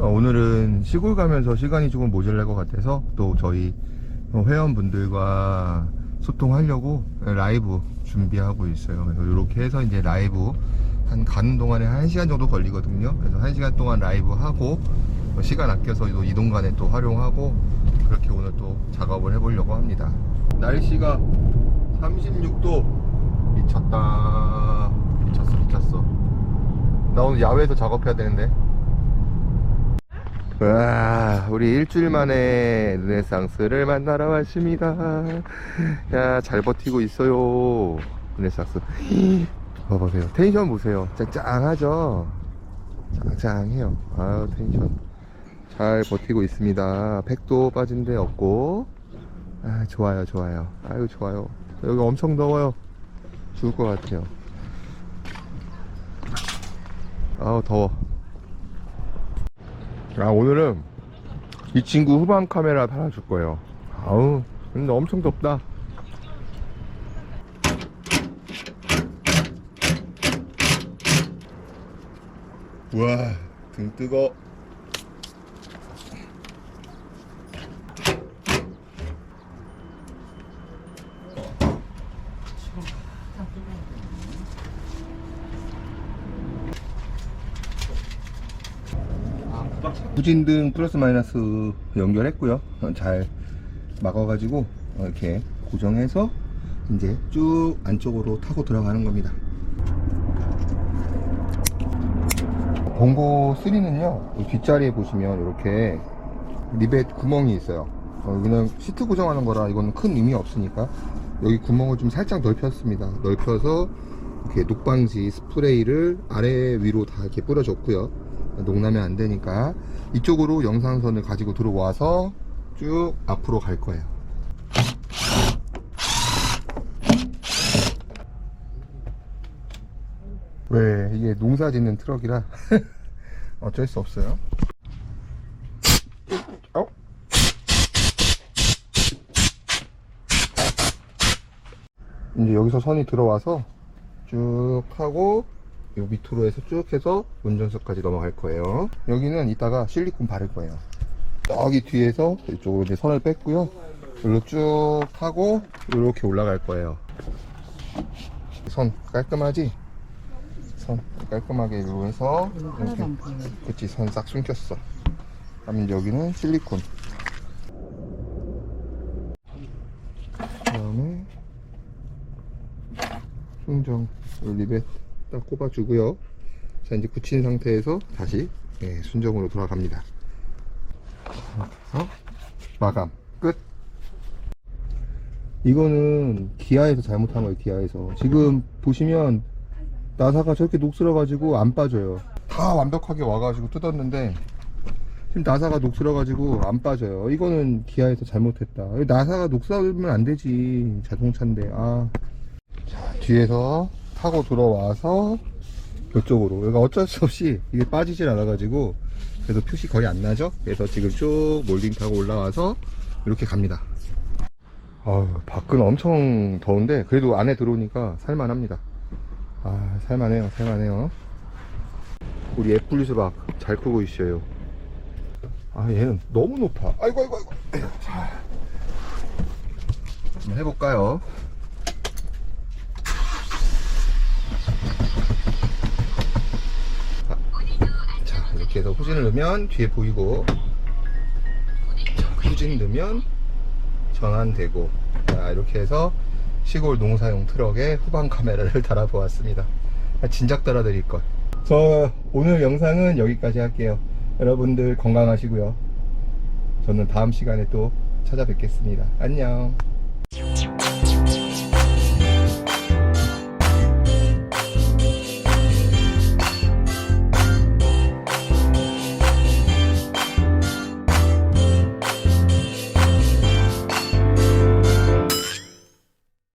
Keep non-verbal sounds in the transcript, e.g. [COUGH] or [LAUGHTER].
어, 오늘은 시골 가면서 시간이 조금 모자랄 것 같아서 또 저희 어, 회원분들과 소통하려고 라이브 준비하고 있어요. 그래서 이렇게 해서 이제 라이브 한 가는 동안에 한 시간 정도 걸리거든요. 그래서 한 시간 동안 라이브 하고 어, 시간 아껴서 또 이동간에 또 활용하고 그렇게 오늘 또 작업을 해보려고 합니다. 날씨가 36도 미쳤다. 미쳤어, 미쳤어. 나 오늘 야외에서 작업해야 되는데. 와, 우리 일주일 만에 르네상스를 만나러 왔습니다. 야, 잘 버티고 있어요. 르네상스. 봐보세요. 텐션 보세요. 짱짱하죠? 짱짱해요. 아유, 텐션. 잘 버티고 있습니다. 팩도 빠진 데 없고. 아, 좋아요, 좋아요. 아유, 좋아요. 여기 엄청 더워요. 죽을 것 같아요. 아우, 더워. 아 오늘은 이 친구 후방 카메라 달아줄 거예요. 아우 근데 엄청 덥다. 우와 등 뜨거 후진등 플러스 마이너스 연결했고요. 어, 잘 막아가지고 어, 이렇게 고정해서 이제 쭉 안쪽으로 타고 들어가는 겁니다. 봉고 3는요 뒷자리에 보시면 이렇게 리벳 구멍이 있어요. 어, 여기는 시트 고정하는 거라 이거는 큰 의미 없으니까 여기 구멍을 좀 살짝 넓혔습니다. 넓혀서 이렇게 녹방지 스프레이를 아래 위로 다 이렇게 뿌려줬고요. 녹나면 안 되니까 이쪽으로 영상선을 가지고 들어와서 쭉 앞으로 갈 거예요. 왜 이게 농사 짓는 트럭이라 [LAUGHS] 어쩔 수 없어요. 어? 이제 여기서 선이 들어와서 쭉 하고 요 밑으로 해서 쭉 해서 운전석까지 넘어갈 거예요. 여기는 이따가 실리콘 바를 거예요. 여기 뒤에서 이쪽으로 이제 선을 뺐고요. 여기로 쭉 하고 이렇게 올라갈 거예요. 선 깔끔하지? 선 깔끔하게 이로 해서 이렇게 그치 선 싹 숨겼어. 그럼 여기는 실리콘. 그 다음에 순정 리벳 딱 꼽아주고요. 자 이제 굳힌 상태에서 다시 예, 순정으로 돌아갑니다. 어? 마감 끝. 이거는 기아에서 잘못한 거예요. 기아에서 지금 보시면 나사가 저렇게 녹슬어 가지고 안 빠져요. 다 완벽하게 와가지고 뜯었는데 지금 나사가 녹슬어가지고 안 빠져요. 이거는 기아에서 잘못했다. 나사가 녹슬면 안 되지 자동차인데 아. 자 뒤에서 타고 들어와서 이쪽으로. 여기가 어쩔 수 없이 이게 빠지질 않아 가지고 그래서 표시 거의 안 나죠? 그래서 지금 쭉 몰딩 타고 올라와서 이렇게 갑니다. 아유 밖은 엄청 더운데 그래도 안에 들어오니까 살만합니다. 아 살만해요 살만해요. 우리 애플 수박 잘 크고 있어요. 아 얘는 너무 높아. 아이고 아이고 아이고. 자 한번 해볼까요 자 이렇게 해서 후진을 넣으면 뒤에 보이고 자, 후진 넣으면 전환되고 자 이렇게 해서 시골 농사용 트럭에 후방 카메라를 [LAUGHS] 달아보았습니다. 아, 진작 달아드릴걸 저 오늘 영상은 여기까지 할게요. 여러분들 건강하시고요. 저는 다음 시간에 또 찾아뵙겠습니다. 안녕